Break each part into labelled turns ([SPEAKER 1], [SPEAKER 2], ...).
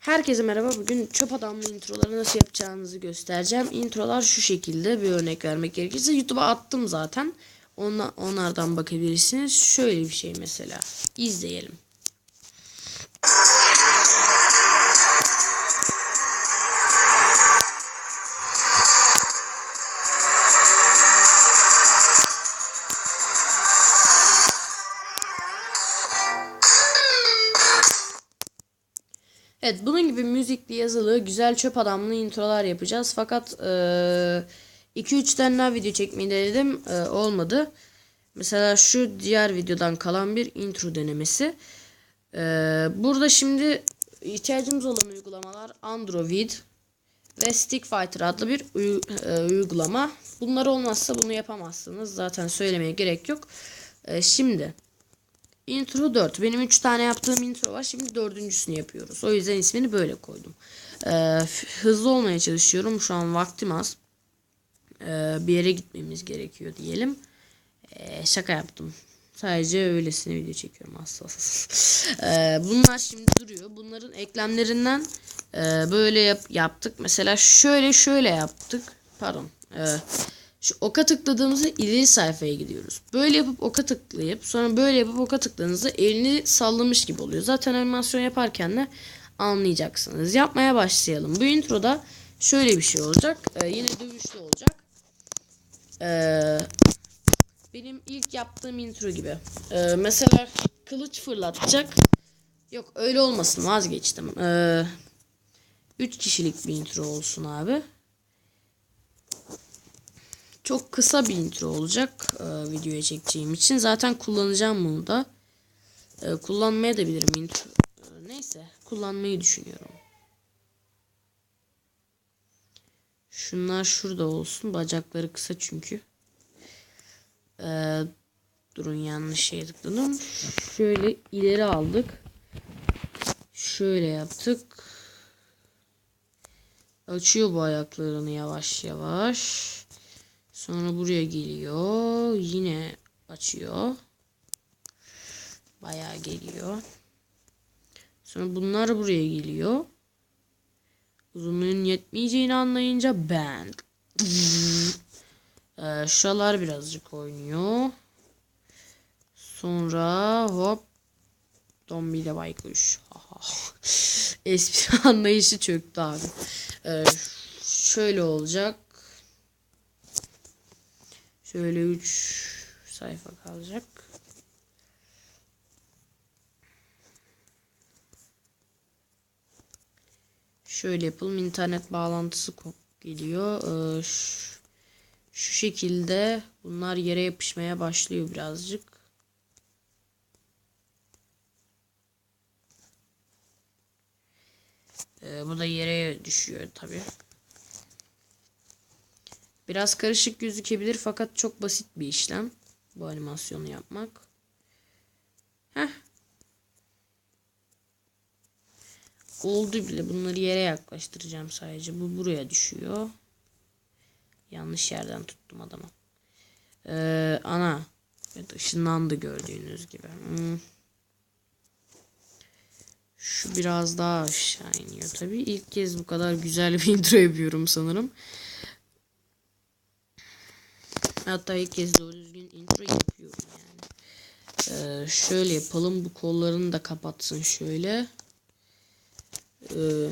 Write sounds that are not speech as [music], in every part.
[SPEAKER 1] Herkese merhaba. Bugün çöp adamlı introları nasıl yapacağınızı göstereceğim. Introlar şu şekilde bir örnek vermek gerekirse YouTube'a attım zaten. Ona, onlardan bakabilirsiniz. Şöyle bir şey mesela. İzleyelim. Müzikli yazılı güzel çöp adamlı introlar yapacağız. Fakat 2-3 tane daha video çekmeyi denedim. eee, olmadı. Mesela şu diğer videodan kalan bir intro denemesi. Eee, burada şimdi ihtiyacımız olan uygulamalar Android ve Stick Fighter adlı bir eee, uygulama. Bunlar olmazsa bunu yapamazsınız. Zaten söylemeye gerek yok. Eee, şimdi Intro 4. Benim 3 tane yaptığım intro var. Şimdi dördüncüsünü yapıyoruz. O yüzden ismini böyle koydum. Ee, hızlı olmaya çalışıyorum. Şu an vaktim az. Ee, bir yere gitmemiz gerekiyor diyelim. Ee, şaka yaptım. Sadece öylesine video çekiyorum aslında. [laughs] Ee, bunlar şimdi duruyor. Bunların eklemlerinden e, böyle yap- yaptık. Mesela şöyle şöyle yaptık. Pardon. Ee, şu oka tıkladığımızda ileri sayfaya gidiyoruz. Böyle yapıp oka tıklayıp sonra böyle yapıp oka tıkladığınızda elini sallamış gibi oluyor. Zaten animasyon yaparken de anlayacaksınız. Yapmaya başlayalım. Bu introda şöyle bir şey olacak. Ee, yine dövüşlü olacak. Ee, benim ilk yaptığım intro gibi. Ee, mesela kılıç fırlatacak. Yok öyle olmasın vazgeçtim. Ee, 3 kişilik bir intro olsun abi. Çok kısa bir intro olacak e, videoya çekeceğim için. Zaten kullanacağım bunu da. E, kullanmaya da bilirim intro. E, neyse kullanmayı düşünüyorum. Şunlar şurada olsun. Bacakları kısa çünkü. E, durun yanlış şeye tıkladım. Şöyle ileri aldık. Şöyle yaptık. Açıyor bu ayaklarını yavaş yavaş. Sonra buraya geliyor. Yine açıyor. Bayağı geliyor. Sonra bunlar buraya geliyor. Uzunluğun yetmeyeceğini anlayınca ben. [laughs] Ee, şuralar birazcık oynuyor. Sonra hop. Dombili baykuş. [laughs] Espri [laughs] anlayışı çöktü abi. Ee, şöyle olacak. Şöyle 3 sayfa kalacak. Şöyle yapalım. internet bağlantısı geliyor. Ee, şu, şu şekilde bunlar yere yapışmaya başlıyor birazcık. Ee, bu da yere düşüyor tabii. Biraz karışık gözükebilir fakat çok basit bir işlem. Bu animasyonu yapmak. Heh. Oldu bile. Bunları yere yaklaştıracağım sadece. Bu buraya düşüyor. Yanlış yerden tuttum adamı. Ee, ana. Evet, ışınlandı gördüğünüz gibi. Hmm. Şu biraz daha aşağı iniyor tabii. İlk kez bu kadar güzel bir [laughs] intro yapıyorum sanırım. Hatta ilk kez doğru düzgün intro yapıyorum yani. Ee, şöyle yapalım. Bu kollarını da kapatsın şöyle. Ee,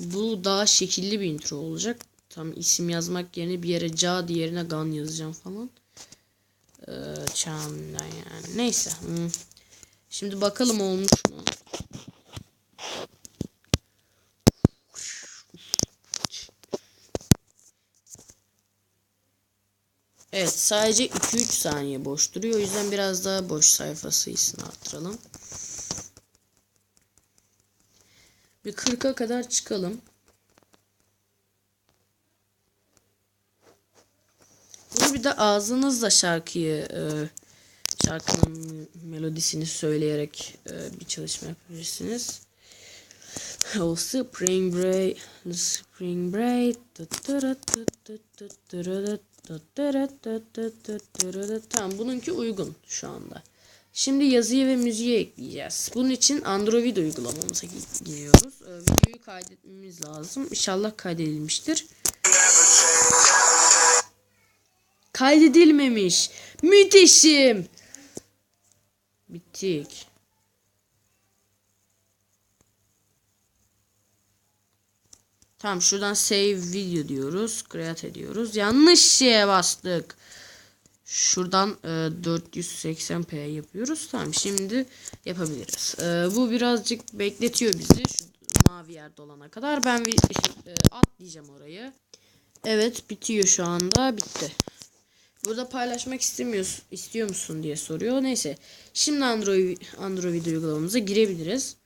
[SPEAKER 1] bu daha şekilli bir intro olacak. Tam isim yazmak yerine bir yere ca diğerine gan yazacağım falan. Ee, Çağımdan yani. Neyse. Hmm. Şimdi bakalım olmuş mu? Evet sadece 2-3 saniye boş duruyor. O yüzden biraz daha boş sayfa sayısını arttıralım. Bir 40'a kadar çıkalım. Bunu bir de ağzınızla şarkıyı e, şarkının melodisini söyleyerek e, bir çalışma yapabilirsiniz. O spring break, spring break. Tamam bununki uygun şu anda. Şimdi yazıyı ve müziği ekleyeceğiz. Bunun için Android uygulamamıza gi- giriyoruz. Ee, videoyu kaydetmemiz lazım. İnşallah kaydedilmiştir. Kaydedilmemiş. Müthişim. Bittik. Tamam şuradan save video diyoruz. Create ediyoruz. Yanlış şeye bastık. Şuradan e, 480p yapıyoruz. Tamam şimdi yapabiliriz. E, bu birazcık bekletiyor bizi. Şu mavi yerde olana kadar. Ben bir, e, atlayacağım orayı. Evet bitiyor şu anda. Bitti. Burada paylaşmak istemiyorsun, istiyor musun diye soruyor. Neyse. Şimdi Android Android uygulamamıza girebiliriz.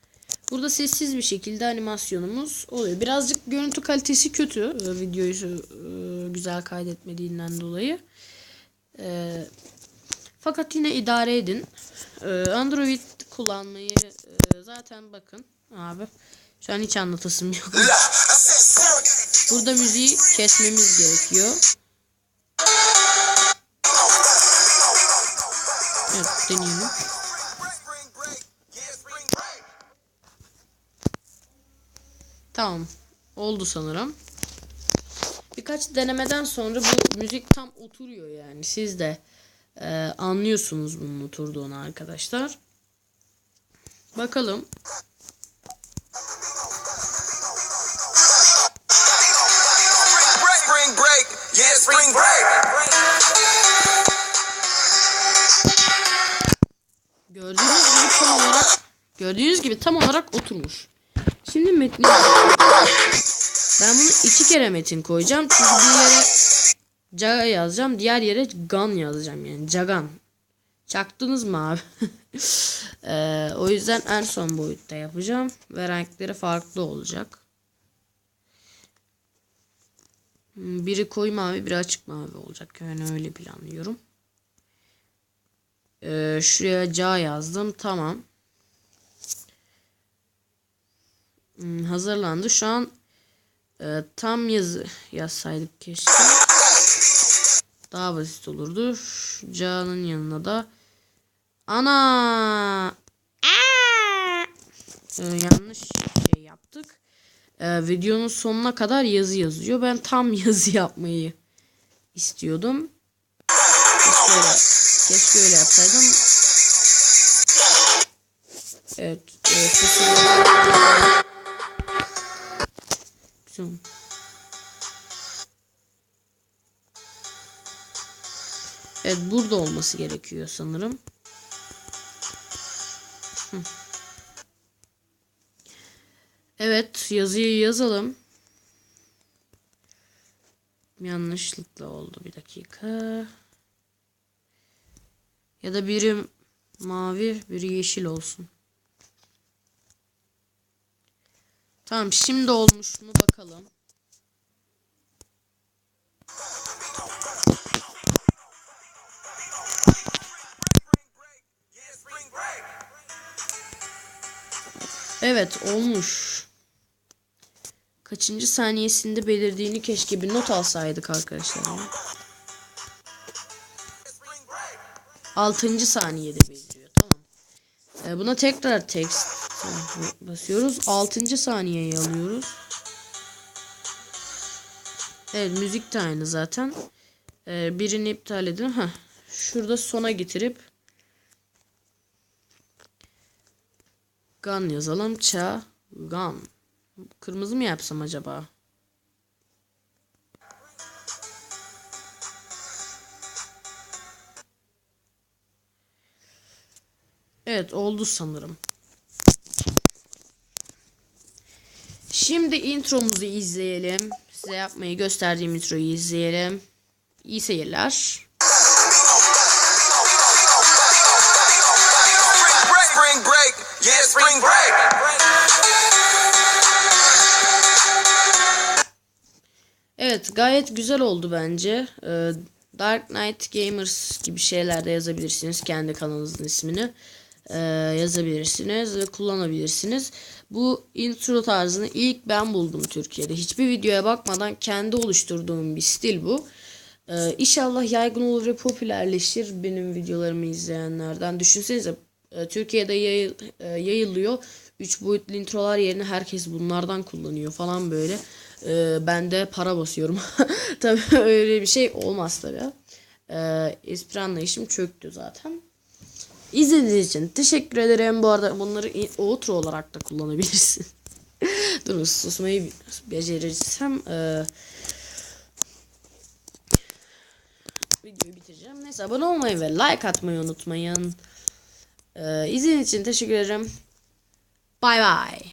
[SPEAKER 1] Burada sessiz bir şekilde animasyonumuz oluyor. Birazcık görüntü kalitesi kötü. e, Videoyu e, güzel kaydetmediğinden dolayı. E, fakat yine idare edin. Android kullanmayı zaten bakın abi. Şu an hiç anlatasım yok. Burada müziği kesmemiz gerekiyor. Evet deneyelim. Tamam. Oldu sanırım. Birkaç denemeden sonra bu müzik tam oturuyor yani. Siz de e, anlıyorsunuz bunun oturduğunu arkadaşlar. Bakalım. Gördüğünüz gibi tam olarak gördüğünüz gibi tam olarak oturmuş. Şimdi metni ben bunu iki kere metin koyacağım çünkü bir yere Caga yazacağım diğer yere Gan yazacağım yani Cagan. Çaktınız mı abi? Eee, [laughs] o yüzden en son boyutta yapacağım ve renkleri farklı olacak. Biri koyu mavi, biri açık mavi olacak. Yani öyle planlıyorum. Ee, şuraya ca yazdım. Tamam. Hmm, hazırlandı. Şu an e, tam yazı yazsaydık keşke. Daha basit olurdu. Ca'nın yanına da ana! Ee, yanlış şey yaptık. Ee, videonun sonuna kadar yazı yazıyor. Ben tam [laughs] yazı yapmayı istiyordum. Keşke öyle, keşke öyle yapsaydım. Evet. e, Güzel. Evet burada olması gerekiyor sanırım. Evet yazıyı yazalım. Yanlışlıkla oldu bir dakika. Ya da biri mavi biri yeşil olsun. Tamam şimdi olmuş mu bakalım. Evet olmuş. Kaçıncı saniyesinde belirdiğini keşke bir not alsaydık arkadaşlar. ya.
[SPEAKER 2] Spring break.
[SPEAKER 1] Altıncı saniyede beliriyor. Tamam. Ee, buna tekrar text basıyoruz. Altıncı saniyeyi alıyoruz. Evet müzik de aynı zaten. Ee, birini iptal edin. Heh. Şurada sona getirip Gun yazalım. Ça gun. Kırmızı mı yapsam acaba? Evet oldu sanırım. Şimdi intromuzu izleyelim. Size yapmayı gösterdiğim introyu izleyelim. İyi seyirler. Evet gayet güzel oldu bence. Ee, Dark Knight Gamers gibi şeyler de yazabilirsiniz. Kendi kanalınızın ismini ee, yazabilirsiniz ve kullanabilirsiniz. Bu intro tarzını ilk ben buldum Türkiye'de. Hiçbir videoya bakmadan kendi oluşturduğum bir stil bu. Ee, inşallah yaygın olur ve popülerleşir benim videolarımı izleyenlerden. Düşünsenize e, Türkiye'de yayı- e, yayılıyor. 3 boyutlu introlar yerine herkes bunlardan kullanıyor falan böyle. Ee, ben de para basıyorum. [laughs] tabii öyle bir şey olmaz tabii. Ee, espri anlayışım çöktü zaten. İzlediğiniz için teşekkür ederim. Bu arada bunları outro olarak da kullanabilirsin. [laughs] Dur susmayı becerirsem e, videoyu bitireceğim. Neyse abone olmayı ve like atmayı unutmayın. E, izlediğiniz için teşekkür ederim. Bay bay.